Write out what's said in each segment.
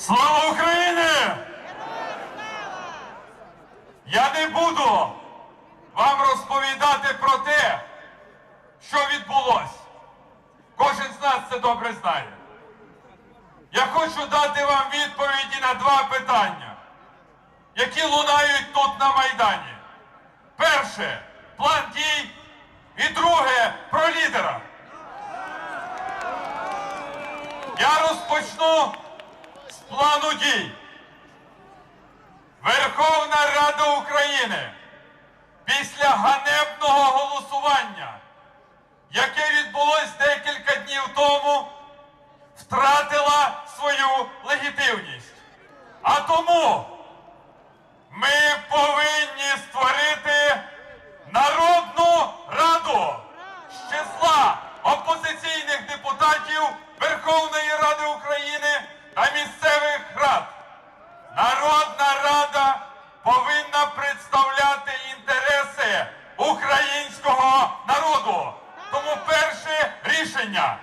Слава Україні! Я не буду вам розповідати про те, що відбулося. Кожен з нас це добре знає. Я хочу дати вам відповіді на два питання, які лунають тут на Майдані. Перше план дій, і друге про лідера. Я розпочну плану дій. Верховна Рада України після ганебного голосування, яке відбулось декілька днів тому, втратила свою легітимність. А тому ми повинні створити Народну Раду з числа опозиційних депутатів Верховної Ради України та місцевих рад. Народна Рада повинна представляти інтереси українського народу. Тому перше рішення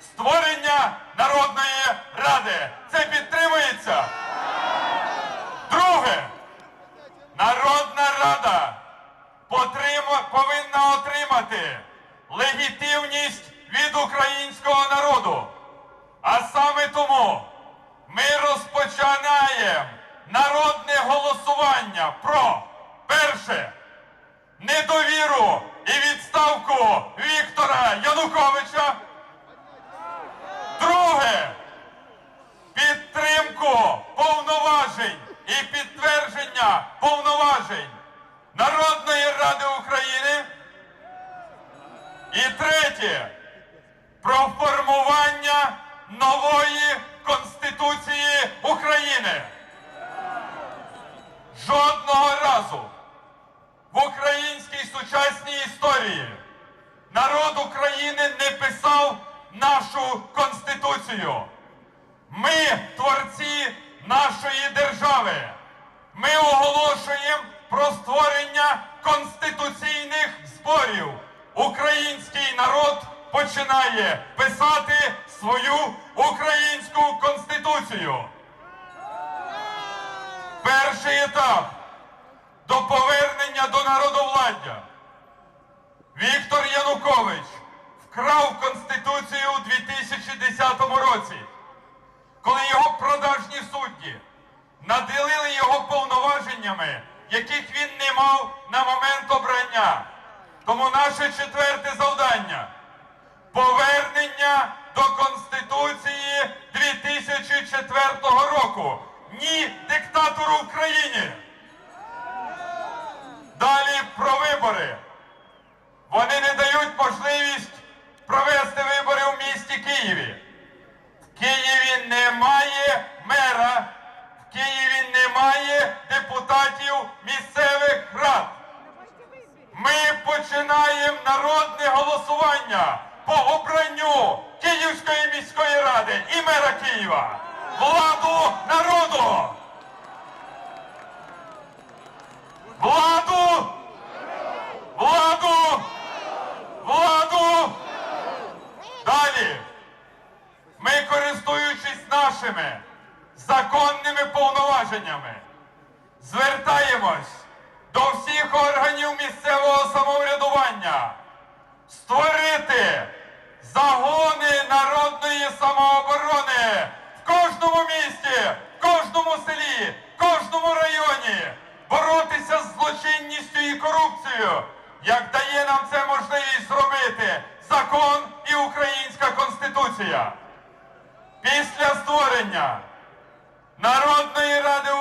створення Народної Ради. Це підтримується. Друге, Народна Рада потрима- повинна отримати легітимність від українського народу. А саме тому ми розпочинаємо народне голосування про перше недовіру і відставку Віктора Януковича. Друге підтримку повноважень і підтвердження повноважень Народної Ради України. І третє про формування нової Конституції України. Жодного разу в українській сучасній історії народ України не писав нашу Конституцію. Ми творці нашої держави. Ми оголошуємо про створення конституційних зборів. Український народ починає писати свою українську конституцію. Перший етап до повернення до народовладдя. Віктор Янукович вкрав Конституцію у 2010 році, коли його продажні судді наділили його повноваженнями, яких він не мав на момент обрання. Тому наше четверте завдання повернення до Конституції 2004 року. Ні диктатору в країні. Далі про вибори. Вони не дають можливість провести вибори в місті Києві. В Києві немає мера, в Києві немає депутатів місцевих рад. Ми починаємо народне голосування по обранню Київської міської ради і мера Києва. Владу народу! Владу! Владу! Владу! Далі. Ми, користуючись нашими законними повноваженнями, звертаємось до всіх органів місцевого самоврядування створити загони народної самооборони в кожному місті, в кожному селі, в кожному районі, боротися з злочинністю і корупцією, як дає нам це можливість зробити закон і українська конституція. Після створення Народної Ради України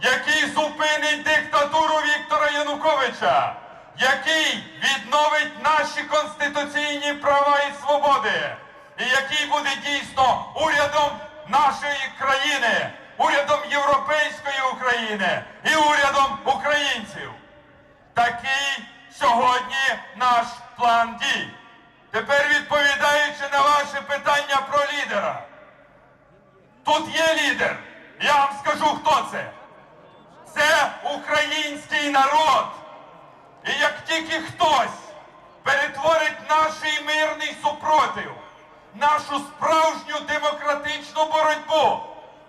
який зупинить диктатуру Віктора Януковича, який відновить наші конституційні права і свободи, і який буде дійсно урядом нашої країни, урядом європейської України і урядом українців. Такий сьогодні наш план дій. Тепер відповідаючи на ваше питання про лідера. Тут є лідер. Я вам скажу, хто це. Український народ. І як тільки хтось перетворить наш мирний супротив, нашу справжню демократичну боротьбу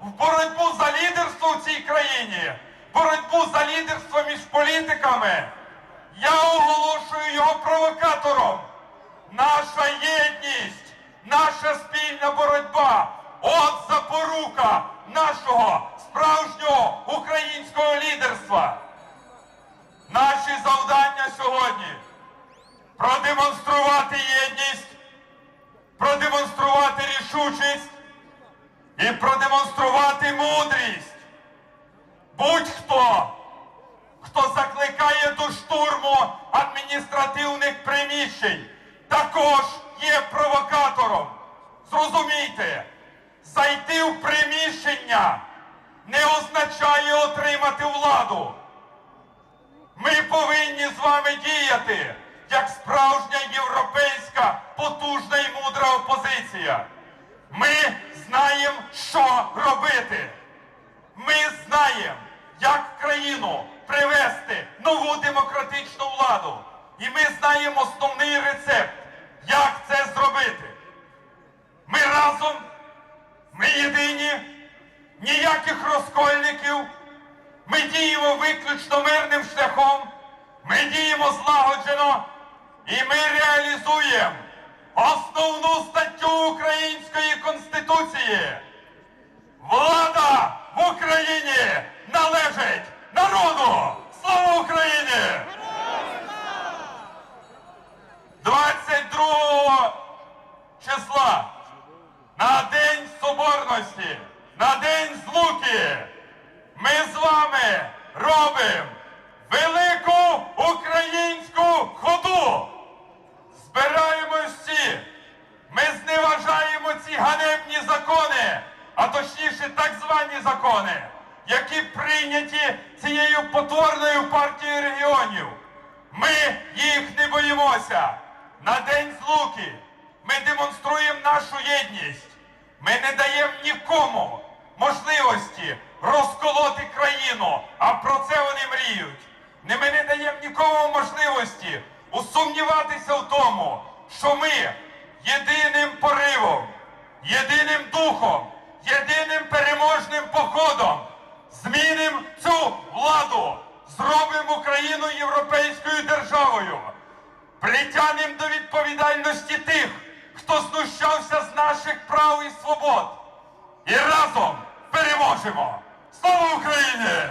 в боротьбу за лідерство в цій країні, боротьбу за лідерство між політиками, я оголошую його провокатором. Наша єдність, наша спільна боротьба от запорука нашого справжнього українського лідерства. Наші завдання сьогодні продемонструвати єдність, продемонструвати рішучість і продемонструвати мудрість. Будь-хто, хто закликає до штурму адміністративних приміщень, також є провокатором. Зрозумійте, зайти в приміщення не означає отримати владу. Повинні з вами діяти як справжня європейська потужна і мудра опозиція. Ми знаємо, що робити. Ми знаємо, як країну привести нову демократичну владу. І ми знаємо основний рецепт, як це зробити. Ми разом, ми єдині, ніяких розкольників. Ми діємо виключно мирним шляхом, злагоджено і ми реалізуємо основну статтю Української Конституції. Влада в Україні належить народу! Слава Україні! Ми їх не боїмося. На День Злуки ми демонструємо нашу єдність. Ми не даємо нікому можливості розколоти країну, а про це вони мріють. Ми не даємо нікому можливості усумніватися в тому, що ми єдиним поривом, єдиним духом, єдиним переможним походом змінимо цю владу, зробимо Україну європейською державою, притягнемо до відповідальності тих, хто знущався з наших прав і свобод. І разом переможемо! Слава Україні!